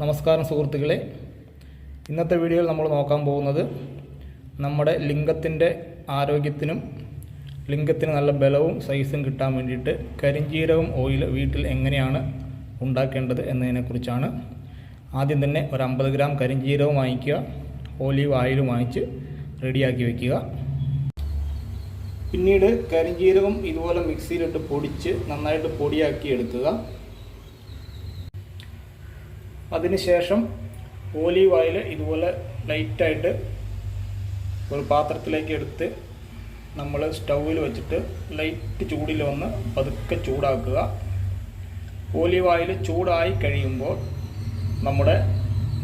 നമസ്കാരം സുഹൃത്തുക്കളെ. ഇന്നത്തെ വീഡിയോയിൽ നമ്മൾ നോക്കാൻ പോകുന്നത് നമ്മുടെ ലിംഗത്തിന്റെ ആരോഗ്യത്തിനും ലിംഗത്തിന് നല്ല ബലവും സൈസും കിട്ടാൻ വേണ്ടിയിട്ട് കരിഞ്ചീരവും ഓയിൽ വീട്ടിൽ എങ്ങനെയാണ് ഉണ്ടാക്കേണ്ടത് എന്നതിനെക്കുറിച്ചാണ്. ആദ്യം തന്നെ ഒരു അമ്പത് ഗ്രാം കരിഞ്ചീരവും വാങ്ങിക്കുക ഓലീവ് ആയിലും വാങ്ങിച്ച് റെഡിയാക്കി വയ്ക്കുക പിന്നീട് കരിഞ്ചീരവും ഇതുപോലെ മിക്സിയിലിട്ട് പൊടിച്ച് നന്നായിട്ട് പൊടിയാക്കി എടുക്കുക. അതിനുശേഷം ഓലീവ് ഓയിൽ ഇതുപോലെ ലൈറ്റായിട്ട് ഒരു പാത്രത്തിലേക്ക് എടുത്ത് നമ്മൾ സ്റ്റൗവിൽ വെച്ചിട്ട് ലൈറ്റ് ചൂടിൽ വന്ന് പതുക്കെ ചൂടാക്കുക. ഓലീവ് ഓയിൽ ചൂടായി കഴിയുമ്പോൾ നമ്മുടെ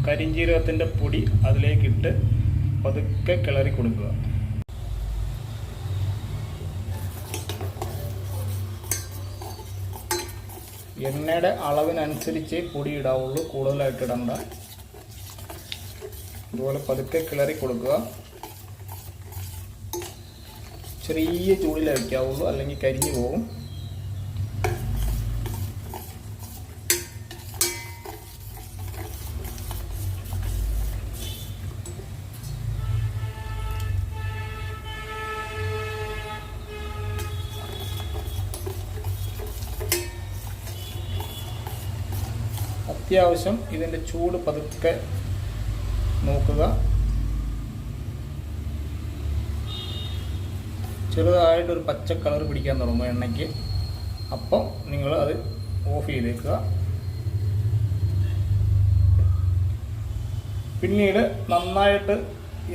കരിഞ്ജീരകത്തിന്റെ പൊടി അതിലേക്കിട്ട് പതുക്കെ കിളറി കൊടുക്കുക. എണ്ണയുടെ അളവിനനുസരിച്ച് പൊടി ഇടാവുള്ളൂ കൂടുതലായിട്ട് ഇടണ്ട. അതുപോലെ പതുക്കെ കിളറി കൊടുക്കുക. ചെറിയ ചൂടിൽ വയ്ക്കാവുള്ളൂ അല്ലെങ്കിൽ കരിഞ്ഞു പോകും. അത്യാവശ്യം ഇതിന്റെ ചൂട് പതുക്കെ നോക്കുക. ചെറുതായിട്ടൊരു പച്ച കളർ പിടിക്കാൻ തുടങ്ങും എണ്ണയ്ക്ക്. അപ്പം നിങ്ങൾ അത് ഓഫ് ചെയ്തേക്കുക. പിന്നീട് നന്നായിട്ട്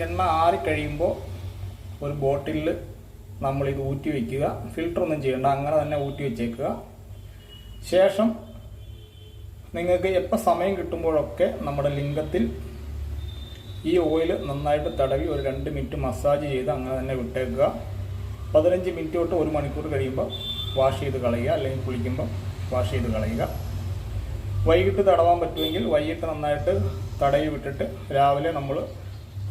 എണ്ണ ആറിക്കഴിയുമ്പോൾ ഒരു ബോട്ടിലിൽ നമ്മളിത് ഊറ്റി വയ്ക്കുക ഫിൽറ്ററൊന്നും ചെയ്യേണ്ട അങ്ങനെ തന്നെ ഊറ്റി വെച്ചേക്കുക. ശേഷം നിങ്ങൾക്ക് എപ്പോൾ സമയം കിട്ടുമ്പോഴൊക്കെ നമ്മുടെ ലിംഗത്തിൽ ഈ ഓയിൽ നന്നായിട്ട് തടവി ഒരു രണ്ട് മിനിറ്റ് മസാജ് ചെയ്ത് അങ്ങനെ തന്നെ വിട്ടേക്കുക. പതിനഞ്ച് മിനിറ്റ് തൊട്ട് ഒരു മണിക്കൂർ കഴിയുമ്പോൾ വാഷ് ചെയ്ത് കളയുക. അല്ലെങ്കിൽ കുളിക്കുമ്പോൾ വാഷ് ചെയ്ത് കളയുക. വൈകിട്ട് തടവാൻ പറ്റുമെങ്കിൽ വൈകിട്ട് നന്നായിട്ട് തടവി വിട്ടിട്ട് രാവിലെ നമ്മൾ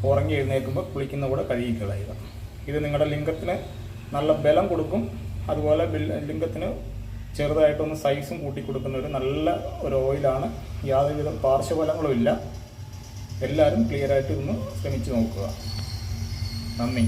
ഉറങ്ങി എഴുന്നേൽക്കുമ്പോൾ കുളിക്കുന്ന കൂടെ കഴുകി കളയുക. ഇത് നിങ്ങളുടെ ലിംഗത്തിന് നല്ല ബലം കൊടുക്കും. അതുപോലെ ലിംഗത്തിന് ചെറുതായിട്ടൊന്ന് സൈസും കൂട്ടി കൊടുക്കുന്ന ഒരു നല്ല ഒരു ഓയിലാണ് യാതൊരുവിധ പാർശ്വഫലങ്ങളും ഇല്ല എല്ലാവരും ക്ലിയറായിട്ട് ഒന്ന് ശ്രമിച്ചു നോക്കുക. നന്ദി.